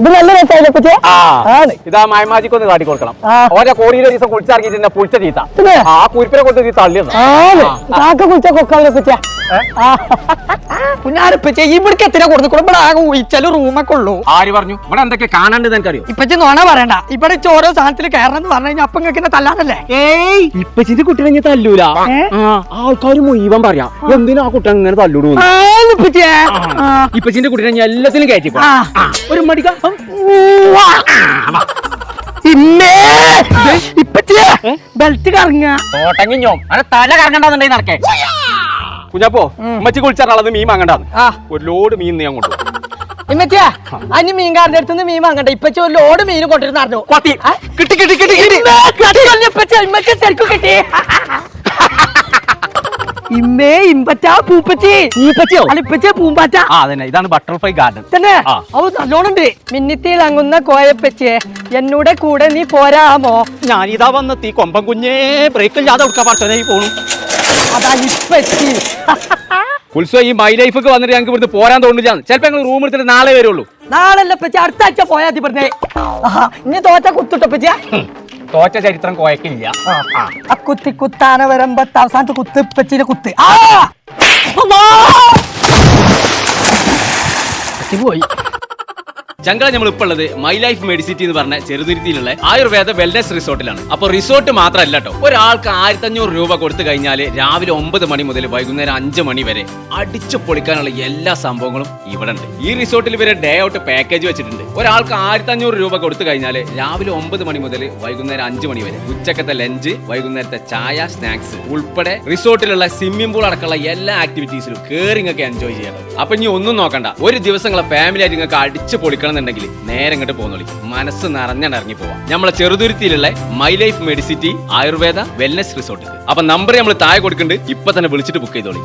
ഇത് നല്ല രസമായില്ലേ പറ്റിയ ആ ആണ് ഇതാ മായമാജിക്ക് ഒന്ന് കാട്ടി കൊടുക്കണം. ഓരോ കോടിയിൽ ഒരു ദിവസം കുളിച്ചിറങ്ങിയിട്ട് പുളിച്ച ചീത്ത? ആ കുരിപ്പിനെ കൊണ്ട് നീ തള്ളിയത്. ആണ് കാക്ക കുളിച്ച കൊക്കാവിനെ പറ്റിയ കുഞ്ഞാരപ്പച്ച ഇവിടേക്ക് എത്തിനാ കൊടുത്തു ഇവിടെ ആകെ ഉയിച്ചാലും റൂമൊക്കെ ഉള്ളൂ. ആര് പറഞ്ഞു? ഇവിടെ എന്തൊക്കെ കാണാണ്ട് എനിക്കറിയോ ഇപ്പച്ചി നോണ പറയണ്ട. ഇവിടെ ഇച്ച് ഓരോ സാധനത്തിൽ കയറണം എന്ന് പറഞ്ഞു കഴിഞ്ഞാൽ അപ്പം കേൾക്കുന്ന തല്ലാനല്ലേ? ഏയ്! ഇപ്പച്ചിന്റെ കുട്ടീനെ ഇനി തല്ലൂല. ആൾക്കാർ മുഴുവൻ പറയാ എന്തിനാ ആ കുട്ടി അങ്ങനെ തല്ലൂടു ഇപ്പച്ചിന്റെ കുട്ടീനെ ഞാൻ എല്ലാത്തിനും കയറ്റി. ഒരു മടിക്ക. ഇമ്മേ ഇപ്പച്ചിയെ ബെൽറ്റ് കറങ്ങ തോട്ടങ്ങിഞ്ഞോ അങ്ങനെ തല കറങ്ങണ്ടെന്നുണ്ടെങ്കിൽ നടക്കേ. കുഞ്ഞപ്പോ ഉമ്മച്ചി കുളിച്ചാറുള്ളത് മീൻ വാങ്ങണ്ടാന്ന്. ഒരു ലോഡ് മീൻ ഞാൻ കൊണ്ടു ഇമ്മച്ചിയാ അനി മീൻകാരന്റെ അടുത്ത് നിന്ന് മീൻ വാങ്ങണ്ട? ഇപ്പച്ച ഒരു ലോഡ് മീൻ കൊണ്ടിരുന്നു പത്തി കിട്ടി കിട്ടി കിട്ടി കിട്ടി. ഇമ്മച്ചി ശരിക്കും കിട്ടി. ഇമ്മേ ഇമ്പച്ചാ പൂപ്പച്ചി? അല്ല ആ അതന്നെ. ഇതാണ് ബട്ടർഫ്ലൈ ഗാർഡൻ. തന്നെ. അവ നല്ലോണുണ്ട്. മിന്നിത്തിളങ്ങുന്ന കോയപ്പച്ചേ എന്നൂടെ കൂടെ നീ പോരാമോ? ഞാനിതാ വന്നെത്തി കൊമ്പൻ കുഞ്ഞേ ബ്രേക്ക് ഇല്ലാതെ കൊടുക്കാൻ പറഞ്ഞു പോണു. അതാ ഇപ്പച്ചി. ഉത്സവം ഈ മൈ ലൈഫ് ഒക്കെ വന്നിട്ട് ഞങ്ങൾക്ക് ഇവിടുന്ന് പോരാൻ തോന്നില്ല. ചിലപ്പോ ഞങ്ങൾ റൂം എടുത്തിട്ട് നാളെ വരുള്ളൂ. നാളല്ല പച്ചി അടുത്ത ആഴ്ച പോയാ മതി പറഞ്ഞേ ആഹാ, ഇനി തോറ്റ കുത്തിട്ടോ പച്ചിയ തോറ്റ ചരിത്രം കോയക്കില്ല. ആ കുത്തി കുത്താന വരുമ്പത്ത് അവസാനത്തെ കുത്ത് പച്ചിന്റെ കുത്ത്. ആ! അമ്മാ! പോയി. ചങ്കള നമ്മൾ ഇപ്പോൾ ഉള്ളത് മൈ ലൈഫ് മെഡിസിറ്റി എന്ന് പറഞ്ഞ ചെറുതുരുത്തിയിലുള്ള ആയുർവേദ വെൽനസ് റിസോർട്ടിലാണ്. അപ്പൊ റിസോർട്ട് മാത്രമല്ല കേട്ടോ ഒരാൾക്ക് ആയിരത്തി അഞ്ഞൂറ് രൂപ കൊടുത്തു കഴിഞ്ഞാൽ രാവിലെ ഒമ്പത് മണി മുതൽ വൈകുന്നേരം അഞ്ച് മണി വരെ അടിച്ചു പൊളിക്കാനുള്ള എല്ലാ സംഭവങ്ങളും ഇവിടെ ഉണ്ട് ഈ റിസോർട്ടിൽ ഇവരെ ഡേ ഔട്ട് പാക്കേജ് വെച്ചിട്ടുണ്ട്. ഒരാൾക്ക് ആയിരത്തി അഞ്ഞൂറ് രൂപ കൊടുത്തു കഴിഞ്ഞാൽ രാവിലെ ഒമ്പത് മണി മുതൽ വൈകുന്നേരം അഞ്ച് മണി വരെ ഉച്ചക്കത്തെ ലഞ്ച് വൈകുന്നേരത്തെ ചായ സ്നാക്സ് ഉൾപ്പെടെ റിസോർട്ടിലുള്ള സ്വിമ്മിംഗ് പൂൾ അടക്കമുള്ള എല്ലാ ആക്ടിവിറ്റീസിലും കേറിംഗ് ഒക്കെ എൻജോയ് ചെയ്യണം അപ്പൊ ഇനി ഒന്നും നോക്കണ്ട. ഒരു ദിവസങ്ങളെ ഫാമിലി ആയിട്ട് നിങ്ങൾക്ക് അടിച്ചു പൊളിക്കണം എന്നുണ്ടെങ്കിൽ നേരെ ഇങ്ങോട്ട് പോകുന്നോളി മനസ്സ് നിറഞ്ഞിറങ്ങി പോവാം. നമ്മളെ ചെറുതുരുത്തിയിലുള്ള my life medicity Ayurveda wellness resort അപ്പൊ നമ്പർ നമ്മൾ താഴെ കൊടുക്കുന്നുണ്ട്. ഇപ്പൊ തന്നെ വിളിച്ചിട്ട് ബുക്ക് ചെയ്തോളി.